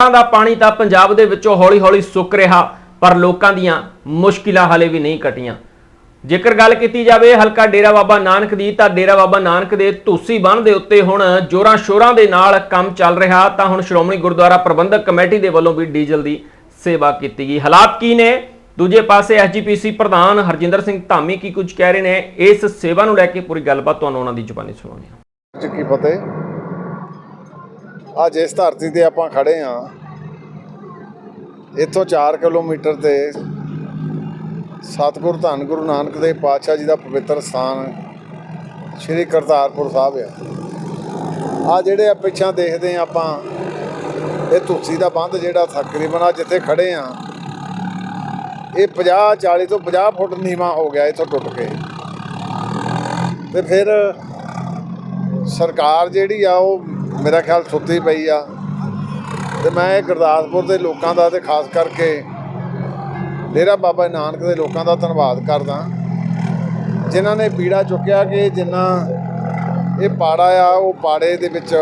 ਹੜ੍ਹਾਂ ਦਾ ਪਾਣੀ ਤਾਂ ਪੰਜਾਬ ਦੇ ਵਿੱਚੋਂ ਹੌਲੀ-ਹੌਲੀ ਸੁੱਕ ਰਿਹਾ, ਪਰ ਲੋਕਾਂ ਦੀਆਂ ਮੁਸ਼ਕਿਲਾਂ ਹਾਲੇ ਵੀ ਨਹੀਂ ਘਟੀਆਂ। ਜੇਕਰ ਗੱਲ ਕੀਤੀ ਜਾਵੇ ਹਲਕਾ ਡੇਰਾ ਬਾਬਾ ਨਾਨਕ ਦੀ, ਤਾਂ ਡੇਰਾ ਬਾਬਾ ਨਾਨਕ ਦੇ ਧੂਸੀ ਬੰਨ੍ਹ ਦੇ ਉੱਤੇ ਹੁਣ ਜੋਰਾਂ ਸ਼ੋਰਾਂ ਦੇ ਨਾਲ ਕੰਮ ਚੱਲ ਰਿਹਾ, ਤਾਂ ਹੁਣ ਸ਼੍ਰੋਮਣੀ ਗੁਰਦੁਆਰਾ ਪ੍ਰਬੰਧਕ ਕਮੇਟੀ ਦੇ ਵੱਲੋਂ ਵੀ ਡੀਜ਼ਲ ਦੀ ਸੇਵਾ ਕੀਤੀ ਗਈ। ਹਾਲਾਤ ਕੀ ਨੇ? ਦੂਜੇ ਪਾਸੇ ਐਸਜੀਪੀਸੀ ਪ੍ਰਧਾਨ ਹਰਜਿੰਦਰ ਸਿੰਘ ਧਾਮੀ ਕੀ ਕੁਝ ਕਹਿ ਰਹੇ ਨੇ? ਇਸ ਸੇਵਾ ਨੂੰ ਲੈ ਕੇ ਪੂਰੀ ਗੱਲਬਾਤ ਤੁਹਾਨੂੰ ਉਹਨਾਂ ਦੀ ਜ਼ੁਬਾਨੀ ਸੁਣਾਉਂਦੇ ਹਾਂ। ਜੀ ਕੀ ਫਤਿਹ? ਅੱਜ ਇਸ ਧਰਤੀ ਤੇ ਆਪਾਂ ਖੜੇ ਆ। ਇੱਥੋਂ 4 ਕਿਲੋਮੀਟਰ ਤੇ ਸਤਿਗੁਰ ਧੰਨ ਗੁਰੂ ਨਾਨਕ ਦੇਵ ਪਾਤਸ਼ਾਹ ਜੀ ਦਾ ਪਵਿੱਤਰ ਸਥਾਨ ਸ੍ਰੀ ਕਰਤਾਰਪੁਰ ਸਾਹਿਬ ਆ। ਆ ਜਿਹੜੇ ਆ ਪਿੱਛਾਂ ਦੇਖਦੇ ਆ ਆਪਾਂ, ਇਹ ਤੁਲਸੀ ਦਾ ਬੰਦ ਜਿਹੜਾ ਤਕਰੀਬਨ ਆ ਜਿੱਥੇ ਖੜੇ ਆ, ਇਹ 50 40 ਤੋਂ 50 ਫੁੱਟ ਨੀਵਾ ਹੋ ਗਿਆ ਇੱਥੋਂ ਟੁੱਟ ਕੇ। ਤੇ ਫਿਰ ਸਰਕਾਰ ਜਿਹੜੀ ਆ ਉਹ ਮੇਰਾ ਖਿਆਲ ਸੁੱਤੀ ਪਈ ਆ। ਤੇ ਮੈਂ ਇਹ ਗੁਰਦਾਸਪੁਰ ਦੇ ਲੋਕਾਂ ਦਾ ਤੇ ਖਾਸ ਕਰਕੇ ਡੇਰਾ ਬਾਬਾ ਨਾਨਕ ਦੇ ਲੋਕਾਂ ਦਾ ਧੰਨਵਾਦ ਕਰਦਾ। ਜਿਨ੍ਹਾਂ ਨੇ ਪੀੜਾ ਚੁੱਕਿਆ ਕਿ ਜਿੰਨਾ ਇਹ ਪਾੜਾ ਆ, ਉਹ ਪਾੜੇ ਦੇ ਵਿੱਚ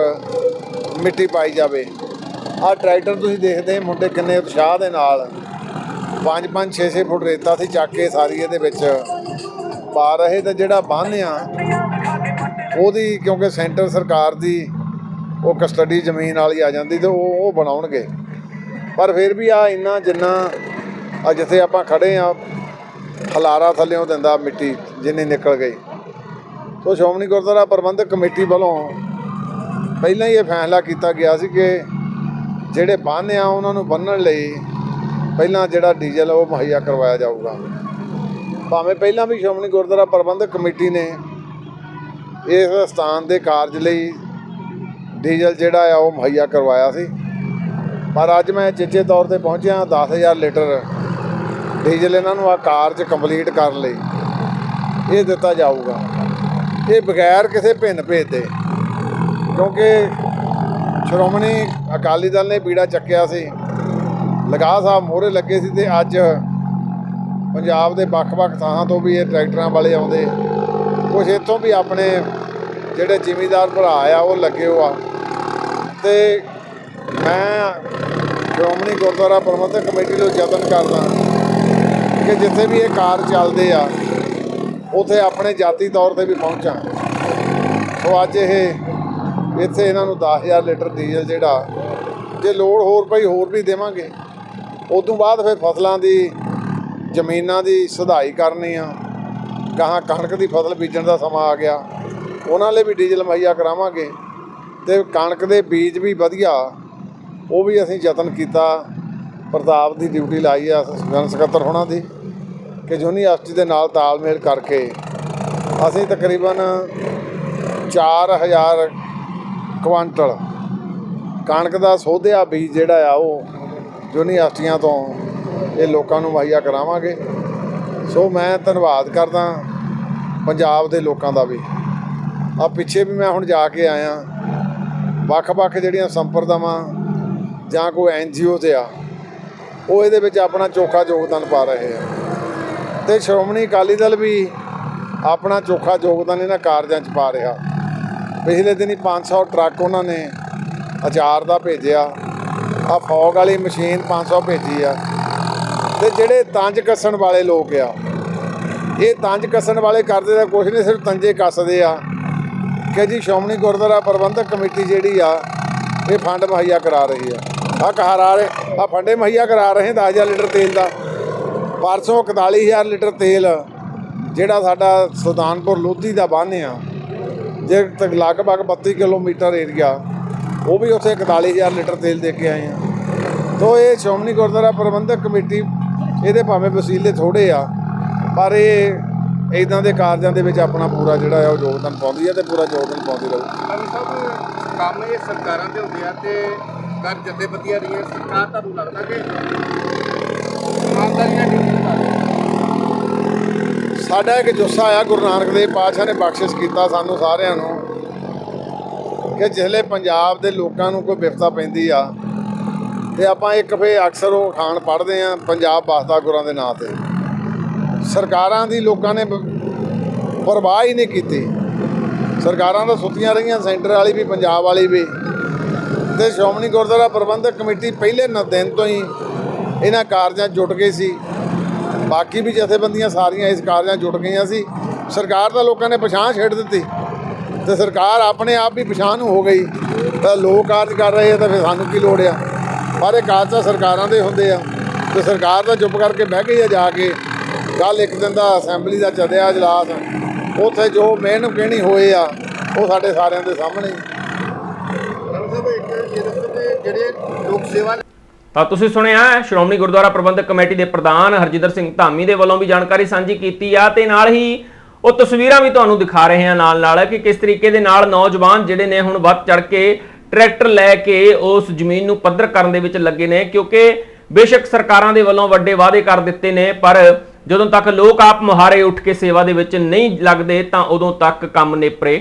ਮਿੱਟੀ ਪਾਈ ਜਾਵੇ। ਆਹ ਟਰੈਕਟਰ ਤੁਸੀਂ ਦੇਖਦੇ ਮੁੰਡੇ ਕਿੰਨੇ ਉਤਸ਼ਾਹ ਦੇ ਨਾਲ। 5 5 6 6 ਫੁੱਟ ਰੇਤਾ ਸੀ ਚੱਕ ਕੇ ਸਾਰੀ ਇਹਦੇ ਵਿੱਚ ਪਾ ਰਹੇ ਤੇ ਜਿਹੜਾ ਬੰਨ੍ਹ ਆ, ਉਹਦੀ ਕਿਉਂਕਿ ਸੈਂਟਰ ਸਰਕਾਰ ਦੀ ਉਹ ਕਸਟਡੀ ਜ਼ਮੀਨ ਵਾਲੀ ਆ ਜਾਂਦੀ ਤੇ ਉਹ ਉਹ ਬਣਾਉਣਗੇ। ਪਰ ਫਿਰ ਵੀ ਆ ਇੰਨਾ ਜਿੰਨਾ ਆ ਜਿੱਥੇ ਆਪਾਂ ਖੜੇ ਆ, ਹਲਾਰਾ ਥੱਲਿਓਂ ਦਿੰਦਾ ਮਿੱਟੀ ਜਿੰਨੀ ਨਿਕਲ ਗਈ। ਸੋ ਸ਼੍ਰੋਮਣੀ ਗੁਰਦੁਆਰਾ ਪ੍ਰਬੰਧਕ ਕਮੇਟੀ ਵੱਲੋਂ ਪਹਿਲਾਂ ਹੀ ਇਹ ਫੈਸਲਾ ਕੀਤਾ ਗਿਆ ਸੀ ਕਿ ਜਿਹੜੇ ਬੰਨ੍ਹ ਆ ਉਹਨਾਂ ਨੂੰ ਬੰਨਣ ਲਈ ਪਹਿਲਾਂ ਜਿਹੜਾ ਡੀਜ਼ਲ ਉਹ ਮੁਹੱਈਆ ਕਰਵਾਇਆ ਜਾਊਗਾ। ਭਾਵੇਂ ਪਹਿਲਾਂ ਵੀ ਸ਼੍ਰੋਮਣੀ ਗੁਰਦੁਆਰਾ ਪ੍ਰਬੰਧਕ ਕਮੇਟੀ ਨੇ ਇਸ ਸਥਾਨ ਦੇ ਕਾਰਜ ਲਈ ਡੀਜ਼ਲ ਜਿਹੜਾ ਆ ਉਹ ਮੁਹੱਈਆ ਕਰਵਾਇਆ ਸੀ। ਪਰ ਅੱਜ ਮੈਂ ਚੇਚੇ ਤੌਰ ਤੇ ਪਹੁੰਚਿਆ 10000 ਲੀਟਰ ਡੀਜ਼ਲ ਇਹਨਾਂ ਨੂੰ ਆ 'ਚ ਕੰਪਲੀਟ ਕਰਨ ਲਈ। ਇਹ ਦਿੱਤਾ ਜਾਊਗਾ। ਇਹ ਬਗੈਰ ਕਿਸੇ ਭਿੰਨ ਭੇਦ ਦੇ। ਕਿਉਂਕਿ ਸ਼੍ਰੋਮਣੀ ਅਕਾਲੀ ਦਲ ਨੇ ਪੀੜਾ ਚੱਕਿਆ ਸੀ। ਲਗਾ ਸਾਹਿਬ ਮੋਹਰੇ ਲੱਗੇ ਸੀ ਤੇ ਅੱਜ ਪੰਜਾਬ ਦੇ ਵੱਖ-ਵੱਖ ਥਾਂ ਤੋਂ ਵੀ ਇਹ ਟਰੈਕਟਰਾਂ ਵਾਲੇ ਆਉਂਦੇ। ਕੁਝ ਇੱਥੋਂ ਵੀ ਆਪਣੇ ਜਿਹੜੇ ਜ਼ਿਮੀਦਾਰ ਭਰਾ ਆ, ਉਹ ਲੱਗੇ ਹੋ ਆ। ਤੇ ਮੈਂ ਸ਼੍ਰੋਮਣੀ ਗੁਰਦੁਆਰਾ ਪ੍ਰਬੰਧਕ ਕਮੇਟੀ ਨੂੰ ਯਤਨ ਕਰਦਾ ਕਿ ਜਿੱਥੇ ਵੀ ਇਹ ਕਾਰ ਚੱਲਦੇ ਆ, ਉਥੇ ਆਪਣੇ ਜਾਤੀ ਤੌਰ ਤੇ ਵੀ ਪਹੁੰਚਾਂ। ਸੋ ਅੱਜ ਇਹ, ਇੱਥੇ ਇਹਨਾਂ ਨੂੰ 10000 ਲੀਟਰ ਡੀਜ਼ਲ ਜਿਹੜਾ, ਜੇ ਲੋੜ ਹੋਰ ਪਈ ਹੋਰ ਵੀ ਦੇਵਾਂਗੇ। ਉਦੋਂ ਬਾਅਦ ਫਿਰ ਫਸਲਾਂ ਦੀ, ਜ਼ਮੀਨਾਂ ਦੀ ਸੁਧਾਈ ਕਰਨੀ ਆ। ਗਾਹਾਂ ਕਣਕ ਦੀ ਫਸਲ ਬੀਜਣ ਦਾ ਸਮਾਂ ਆ ਗਿਆ। ਉਹਨਾਂ ਲਈ ਵੀ ਡੀਜ਼ਲ ਮੁਹੱਈਆ ਕਰਾਵਾਂਗੇ। ਤੇ ਕਣਕ ਦੇ ਬੀਜ ਵੀ ਵਧੀਆ। ਉਹ ਵੀ ਅਸੀਂ ਯਤਨ ਕੀਤਾ। ਪ੍ਰਤਾਪ ਦੀ ਡਿਊਟੀ ਲਾਈ ਆ ਜਨ ਸਕੱਤਰ ਹੋਣਾ ਦੀ ਕਿ ਯੂਨੀਵਰਸਿਟੀ ਦੇ ਨਾਲ ਤਾਲਮੇਲ ਕਰਕੇ ਅਸੀਂ ਤਕਰੀਬਨ 4000 ਕੁਆਂਟਲ ਕਣਕ ਦਾ ਸੋਧਿਆ ਬੀਜ ਜਿਹੜਾ ਆ ਉਹ ਯੂਨੀਵਰਸਿਟੀਆਂ ਤੋਂ ਇਹ ਲੋਕਾਂ ਨੂੰ ਮੁਹੱਈਆ ਕਰਾਵਾਂਗੇ। ਸੋ ਮੈਂ ਧੰਨਵਾਦ ਕਰਦਾ ਪੰਜਾਬ ਦੇ ਲੋਕਾਂ ਦਾ ਵੀ। ਆ ਪਿੱਛੇ ਵੀ ਮੈਂ ਹੁਣ ਜਾ ਕੇ ਆਇਆ। ਵੱਖ-ਵੱਖ ਜਿਹੜੀਆਂ ਸੰਪਰਦਾਵਾਂ ਜਾਂ ਕੋਈ ਐਨ ਐਨਜੀਓ ਤੇ ਆ ਉਹ ਇਹਦੇ ਵਿੱਚ ਆਪਣਾ ਚੋਖਾ ਯੋਗਦਾਨ ਪਾ ਰਹੇ ਆ। ਤੇ ਸ਼੍ਰੋਮਣੀ ਅਕਾਲੀ ਦਲ ਵੀ ਆਪਣਾ ਚੋਖਾ ਯੋਗਦਾਨ ਇਹਨਾਂ ਕਾਰਜਾਂ 'ਚ ਪਾ ਰਿਹਾ। ਪਿਛਲੇ ਦਿਨੀ 500 ਟਰੱਕ ਉਹਨਾਂ ਨੇ ਅਚਾਰ ਦਾ ਭੇਜਿਆ। ਆ ਫੌਗ ਵਾਲੀ ਮਸ਼ੀਨ 500 ਭੇਜੀ ਆ। ਤੇ ਜਿਹੜੇ ਤੰਜ ਕੱਸਣ ਵਾਲੇ ਲੋਕ ਆ, ਇਹ ਤੰਜ ਕੱਸਣ ਵਾਲੇ ਕਰਦੇ ਤਾਂ ਕੁਛ ਨਹੀਂ, ਸਿਰਫ ਤੰਜੇ ਕੱਸਦੇ ਆ। ਕਿ ਜੀ, ਸ਼੍ਰੋਮਣੀ ਗੁਰਦੁਆਰਾ ਪ੍ਰਬੰਧਕ ਕਮੇਟੀ ਜਿਹੜੀ ਆ, ਇਹ ਫੰਡ ਮੁਹੱਈਆ ਕਰਾ ਰਹੀ ਆ। ਆ ਕਹਾਰਾ ਰਹੇ ਆ ਫੰਡੇ ਮੁਹੱਈਆ ਕਰਾ ਰਹੇ 10000 ਲੀਟਰ ਤੇਲ ਦਾ। ਪਰਸੋਂ 41000 ਲੀਟਰ ਤੇਲ, ਜਿਹੜਾ ਸਾਡਾ ਸੁਲਤਾਨਪੁਰ ਲੋਧੀ ਦਾ ਬੰਨ੍ਹ ਆ। ਜੇ ਲਗਭਗ 32 ਕਿਲੋਮੀਟਰ ਏਰੀਆ, ਉਹ ਵੀ ਉੱਥੇ 41000 ਲੀਟਰ ਤੇਲ ਦੇ ਕੇ ਆਏ ਆ। ਤੋ ਇਹ ਸ਼੍ਰੋਮਣੀ ਗੁਰਦੁਆਰਾ ਪ੍ਰਬੰਧਕ ਕਮੇਟੀ, ਇਹਦੇ ਭਾਵੇਂ ਵਸੀਲੇ ਥੋੜੇ ਆ, ਪਰ ਇਹ ਇਦਾਂ ਦੇ ਕਾਰਜਾਂ ਦੇ ਵਿੱਚ ਆਪਣਾ ਪੂਰਾ ਜਿਹੜਾ ਹੈ ਉਹ ਯੋਗਦਾਨ ਪਾਉਂਦੀ ਹੈ ਤੇ ਪੂਰਾ ਯੋਗਦਾਨ ਪਾਉਂਦੀ ਰਹੂ। ਸਾਹਿਬ ਕੰਮ ਇਹ ਸਰਕਾਰਾਂ ਦੇ ਹੁੰਦੇ ਆ ਤੇ ਕਰ ਜਥੇਬੰਦੀਆਂ ਰਹੀਆਂ ਸਰਕਾਰ ਤੁਹਾਨੂੰ ਲੱਗਦਾ ਕਿ ਇਮਾਨਦਾਰੀਆਂ ਡਿਊਟੀ ਨਿਭਾ ਰਹੀ ਹੈ ਸਾਡਾ ਇੱਕ ਜੁੱਸਾ ਆ ਗੁਰੂ ਨਾਨਕ ਦੇਵ ਪਾਤਸ਼ਾਹ ਨੇ ਬਖਸ਼ਿਸ਼ ਕੀਤਾ ਸਾਨੂੰ ਸਾਰਿਆਂ ਨੂੰ ਕਿ ਜਿਹਲੇ ਪੰਜਾਬ ਦੇ ਲੋਕਾਂ ਨੂੰ ਕੋਈ ਵਿਪਤਾ ਪੈਂਦੀ ਆ ਤੇ ਆਪਾਂ ਇੱਕ ਫੇ ਅਕਸਰ ਉਹ ਖਾਨ ਪੜ੍ਹਦੇ ਆ ਪੰਜਾਬ ਵਾਸਤਾ ਗੁਰਾਂ ਦੇ ਨਾਂ ਤੇ। ਸਰਕਾਰਾਂ ਦੀ ਲੋਕਾਂ ਨੇ ਬ- ਪਰਵਾਹ ਹੀ ਨਹੀਂ ਕੀਤੀ। ਸਰਕਾਰਾਂ ਤਾਂ ਸੁੱਤੀਆਂ ਰਹੀਆਂ, ਸੈਂਟਰ ਵਾਲੀ ਵੀ, ਪੰਜਾਬ ਵਾਲੀ ਵੀ। ਤੇ ਸ਼੍ਰੋਮਣੀ ਗੁਰਦੁਆਰਾ ਪ੍ਰਬੰਧਕ ਕਮੇਟੀ ਪਹਿਲੇ ਦਿਨ ਤੋਂ ਹੀ ਇਹਨਾਂ ਕਾਰਜਾਂ 'ਚ ਜੁਟ ਗਈ ਸੀ। ਬਾਕੀ ਵੀ ਜਥੇਬੰਦੀਆਂ ਸਾਰੀਆਂ ਇਸ ਕਾਰਜਾਂ 'ਚ ਜੁਟ ਗਈਆਂ ਸੀ। ਸਰਕਾਰ ਦਾ ਲੋਕਾਂ ਨੇ ਪਛਾਣ ਛੱਡ ਦਿੱਤੀ। ਤੇ ਸਰਕਾਰ ਆਪਣੇ ਆਪ ਵੀ ਪਛਾਣ ਹੋ ਗਈ। ਤਾਂ ਲੋਕ ਕਾਰਜ ਕਰ ਰਹੇ ਆ ਤਾਂ ਫਿਰ ਸਾਨੂੰ ਕੀ ਲੋੜ ਆ? ਪਰ ਇਹ ਕਾਰਜ ਤਾਂ ਸਰਕਾਰਾਂ ਦੇ ਹੁੰਦੇ ਆ। ਤੇ ਸਰਕਾਰ ਤਾਂ ਚੁੱਪ ਕਰਕੇ ਬਹਿ ਗਈ ਆ ਜਾ ਕੇ। ਕੱਲ ਇੱਕ ਦਿਨ ਦਾ ਅਸੈਂਬਲੀ ਦਾ ਚੱਲਿਆ ਇਜਲਾਸ। ਉੱਥੇ ਜੋ ਮਿਹਨਤ ਕਹਿਣੀ ਹੋਏ ਆ, ਉਹ ਸਾਡੇ ਸਾਰਿਆਂ ਦੇ ਸਾਹਮਣੇ। ਤਾਂ ਤੁਸੀਂ ਸੁਣਿਆ, ਸ਼੍ਰੋਮਣੀ ਗੁਰਦੁਆਰਾ ਪ੍ਰਬੰਧਕ ਕਮੇਟੀ ਦੇ ਪ੍ਰਧਾਨ ਹਰਜਿੰਦਰ ਸਿੰਘ ਧਾਮੀ ਦੇ ਵੱਲੋਂ ਵੀ ਜਾਣਕਾਰੀ ਸਾਂਝੀ ਕੀਤੀ ਆ ਤੇ ਨਾਲ ਹੀ ਉਹ ਤਸਵੀਰਾਂ ਵੀ ਤੁਹਾਨੂੰ ਦਿਖਾ ਰਹੇ ਹਾਂ ਨਾਲ ਨਾਲ ਕਿ ਕਿਸ ਤਰੀਕੇ ਦੇ ਨਾਲ ਨੌਜਵਾਨ ਜਿਹੜੇ ਨੇ ਹੁਣ ਵੱਧ ਚੜ ਕੇ ਟਰੈਕਟਰ ਲੈ ਕੇ ਉਸ ਜ਼ਮੀਨ ਨੂੰ ਪੱਧਰ ਕਰਨ ਦੇ ਵਿੱਚ ਲੱਗੇ ਨੇ, ਕਿਉਂਕਿ ਬੇਸ਼ੱਕ ਸਰਕਾਰਾਂ ਦੇ ਵੱਲੋਂ ਵੱਡੇ ਵਾਅਦੇ ਕਰ ਦਿੱਤੇ ਨੇ, ਪਰ ਜਦੋਂ ਤੱਕ ਲੋਕ ਆਪ ਮੁਹਾਰੇ ਉੱਠ ਕੇ ਸੇਵਾ ਦੇ ਵਿੱਚ ਨਹੀਂ ਲੱਗਦੇ ਤਾਂ ਉਦੋਂ ਤੱਕ ਕੰਮ ਨੇਪਰੇ